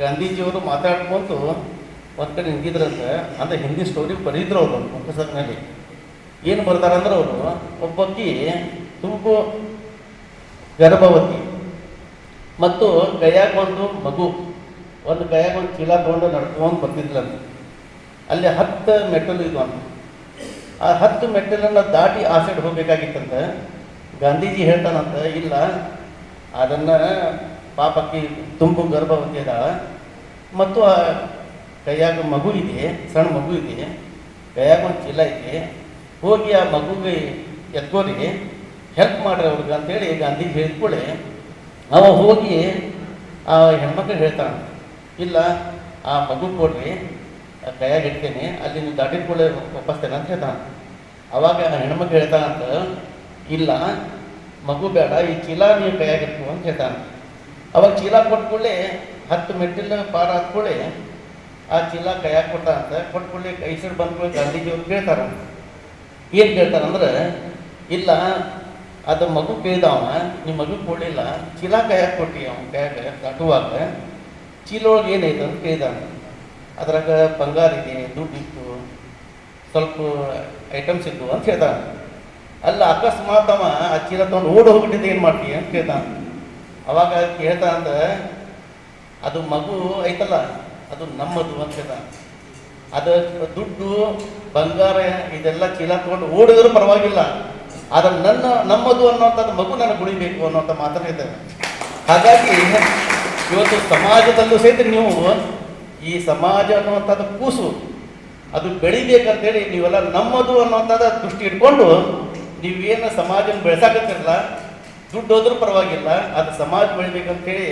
ಗಾಂಧೀಜಿಯವರು ಮಾತಾಡ್ಕೊಂತು ಒಂದು ಕಡೆ ನಿಂತಿದ್ರಂತೆ ಅಂದ್ರೆ ಹಿಂದಿ ಸ್ಟೋರಿ ಬರೀದ್ರು ಅವರು ಪುಸ್ತಕದಲ್ಲಿ ಏನು ಬರ್ತಾರಂದ್ರೆ ಅವರು ಒಬ್ಬಕ್ಕಿ ತುಂಬ ಗರ್ಭವತಿ ಮತ್ತು ಕೈಯಾಗೊಂದು ಮಗು, ಒಂದು ಕೈಯಾಗೊಂದು ಚೀಲ ತಗೊಂಡು ನಡ್ಕೊಂಡು ಬರ್ತಿದ್ಲಂತೆ. ಅಲ್ಲಿ ಹತ್ತು ಮೆಟ್ಟಲು ಇದು ಅಂತ. ಆ ಹತ್ತು ಮೆಟ್ಟಲನ್ನು ದಾಟಿ ಆ ಸೈಡ್ ಹೋಗ್ಬೇಕಾಗಿತ್ತಂತ. ಗಾಂಧೀಜಿ ಹೇಳ್ತಾನಂತ, ಇಲ್ಲ, ಅದನ್ನು ಪಾಪಕ್ಕೆ ತುಂಬು ಗರ್ಭವತಿ ಅದ ಮತ್ತು ಆ ಕೈಯಾಗ ಮಗು ಇದೆ, ಸಣ್ಣ ಮಗು ಇದೆ, ಕೈಯಾಗ ಒಂದು ಚೀಲ ಐತಿ ಹೋಗಿ ಆ ಮಗುಗೆ ಎತ್ಕೋರಿ ಹೆಲ್ಪ್ ಮಾಡ್ರಿ ಅವ್ರಿಗೆ ಅಂತೇಳಿ ಗಾಂಧೀಜಿ ಹೇಳ್ಕೊಳ್ಳಿ ಅವ ಹೋಗಿ ಆ ಹೆಣ್ಮಕ್ಳು ಹೇಳ್ತಾನೆ, ಇಲ್ಲ, ಆ ಮಗು ಕೊಡ್ರಿ ಕೈಯಾಗ ಇಡ್ತೇನೆ, ಅಲ್ಲಿ ನೀವು ಕೂಡಲೇ ವಾಪಸ್ತೇನೆ ಅಂತ ಹೇಳ್ತಾನೆ. ಅವಾಗ ಆ ಹೆಣ್ಮಕ್ಳು ಹೇಳ್ತಾನಂತ, ಇಲ್ಲ, ಮಗು ಬೇಡ, ಈ ಚೀಲ ನೀವು ಕೈಯಾಗ ಅಂತ ಹೇಳ್ತಾನೆ. ಅವಾಗ ಚೀಲ ಕೊಟ್ಕೊಳ್ಳಿ ಹತ್ತು ಮೆಟ್ಟಿಲ ಪಾರ ಆದ ಆ ಚೀಲ ಕೈಯಾಗ ಕೊಟ್ಟ ಅಂತ ಕೈ ಸೈಡ್ ಬಂದ್ಕೊಳ್ಳಿ ಗಾಂಧೀಜಿ ಅವ್ರು ಕೇಳ್ತಾರ. ಏನು ಕೇಳ್ತಾರಂದ್ರೆ ಇಲ್ಲ, ಅದು ಮಗು ಕೇಳಿದವ ನಿಮ್ಮ ಮಗು ಕೊಡಲಿಲ್ಲ, ಚೀಲ ಕೈಯಾಗ ಕೊಟ್ಟಿ ಅವನ ಕೈಯಾಗ ದಾಟುವಾಗ ಚೀಲೊಳಗೆ ಏನೈತೆ ಅಂತ. ಕೇಳಿದಾನ ಅದ್ರಾಗ ಬಂಗಾರ ಇದೆ ದುಡ್ಡು ಇತ್ತು, ಸ್ವಲ್ಪ ಐಟಮ್ಸ್ ಇತ್ತು ಅಂತ ಹೇಳ್ತಾನೆ ಅಲ್ಲ ಅಕಸ್ಮಾತ್ ಅವ ಆ ಚೀಲ ತೊಗೊಂಡು ಓಡ್ ಹೋಗ್ಬಿಟ್ಟಿದ್ದೆ ಏನು ಮಾಡ್ತೀಯ ಅಂತ ಕೇಳ್ತಾನ. ಅವಾಗ ಹೇಳ್ತಾನಂತ ಅದು ಮಗು ಐತಲ್ಲ, ಅದು ನಮ್ಮದು ಅಂತ ಅದು ದುಡ್ಡು, ಬಂಗಾರ, ಇದೆಲ್ಲ ಚೀಲ ತಗೊಂಡು ಓಡಿದ್ರು ಪರವಾಗಿಲ್ಲ. ಆದ್ರೆ ನನ್ನ, ನಮ್ಮದು ಅನ್ನೋಂಥದ್ದು ಮಗು ನನಗೆ ಗುಡಿಬೇಕು ಅನ್ನೋಂಥ ಮಾತನ್ನ ಇದ್ದೇವೆ ಹಾಗಾಗಿ ಇವತ್ತು ಸಮಾಜದಲ್ಲೂ ಸಹಿತ ನೀವು ಈ ಸಮಾಜ ಅನ್ನುವಂಥದ್ದು ಕೂಸು. ಅದು ಬೆಳಿಬೇಕಂತೇಳಿ ನೀವೆಲ್ಲ ನಮ್ಮದು ಅನ್ನುವಂಥದ್ದು ದೃಷ್ಟಿ ಇಟ್ಕೊಂಡು ನೀವೇನು ಸಮಾಜನ ಬೆಳೆಸಾಕತ್ತಿರಲ್ಲ ದುಡ್ಡು ಹೋದ್ರೂ ಪರವಾಗಿಲ್ಲ, ಅದು ಸಮಾಜ ಬೆಳಿಬೇಕಂತೇಳಿ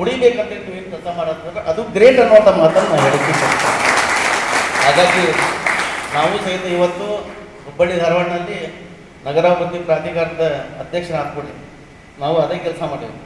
ಉಳಿಬೇಕಂತೇಳಿ ಏನು ಕೆಲಸ ಮಾಡತ್ತಲ್ಲ ಅದು ಗ್ರೇಟ್ ಅನ್ನೋಂಥ ಮಾತನ್ನು ನಾನು ಇಷ್ಟಪಡ್ತೀನಿ. ಹಾಗಾಗಿ ನಾವು ಸಹಿತ ಇವತ್ತು ಹುಬ್ಬಳ್ಳಿ ಧಾರವಾಡನಲ್ಲಿ ನಗರಾಭಿವೃದ್ಧಿ ಪ್ರಾಧಿಕಾರದ ಅಧ್ಯಕ್ಷರಾಗ್ಬಿಡಿ ನಾವು ಅದೇ ಕೆಲಸ ಮಾಡೀವಿ